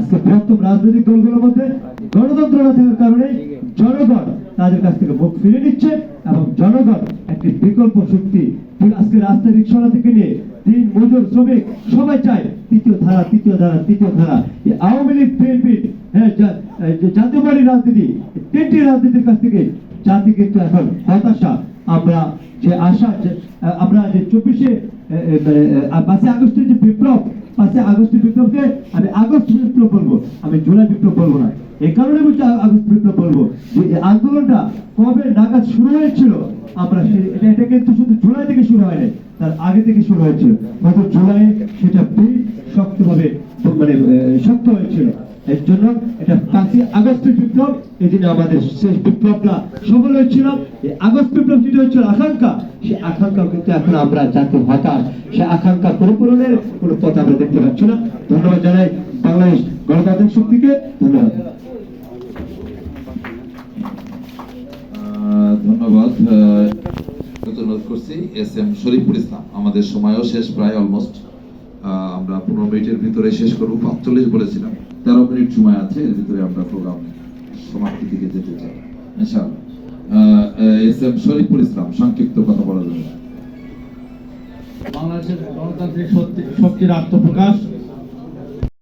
আজকে বৃহত্তম রাজনৈতিক দলগুলোর মধ্যে গণতন্ত্র না থাকার কারণে জনগণ তাদের কাছ থেকে মুখ ফিরে নিচ্ছে এবং জনগণ একটি বিকল্প শক্তি। আজকে রাস্তা রিক্সা থেকে নিয়ে দিন মজুর শ্রমিক, সবাই চায় তৃতীয় ধারা তৃতীয় ধারা তৃতীয় ধারা। আওয়ামী লীগ, বিএনপি হ্যাঁ জাতীয় পার্টি রাজনীতি তিনটি রাজনীতির কাছ থেকে জাতি কিন্তু এখন হতাশা আমরা যে আশা আমরা যে চব্বিশে পাঁচই আগস্টের যে বিপ্লব, পাঁচই আগস্টের বিপ্লবকে আমি আগস্ট বিপ্লব বলব, আমি জুলাই বিপ্লব বলব না। এই কারণে বলছি আ- আগস্ট বিপ্লব বলব। যে আন্দোলনটা কবে নাগাদ শুরু হয়েছিল, আমরা এটা এটা কিন্তু শুধু জুলাই থেকে শুরু হয়নি, তার আগে থেকে শুরু হয়েছিল। গত জুলাই সেটা বেশ শক্তভাবে মানে শক্ত হয়েছিল। এর জন্য এটা পাঁচই বিপ্লব, এই দিনে আমাদের শেষ বিপ্লবটা সফল হয়েছিল। এই আগস্ট বিপ্লব যেটা হচ্ছিল আকাঙ্ক্ষা, সেই আকাঙ্ক্ষা কিন্তু এখন আমরা হতাশ। আকাঙ্ক্ষা পরিপূরণের কোনো পথ আমরা দেখতে পাচ্ছি না। ধন্যবাদ জানাই বাংলাদেশ গণতান্ত্রিক শক্তিকে। ধন্যবাদ। ধন্যবাদ অনুরোধ করছি, এস এম শরীফুল ইসলাম। আমাদের সময়ও শেষ, প্রায় অলমোস্ট আমরা পনেরো মিনিটের ভিতরে শেষ করব, পাঁচচল্লিশ বলেছিলাম। তেরো মিনিট সময় আছে, এর ভিতরে আমরা প্রোগ্রাম সমাপ্তি দিকে যেতে চাই এস এম শরীফুল ইসলাম, সংক্ষিপ্ত কথা বলার জন্য। বাংলাদেশের গণতান্ত্রিক শক্তির আত্মপ্রকাশ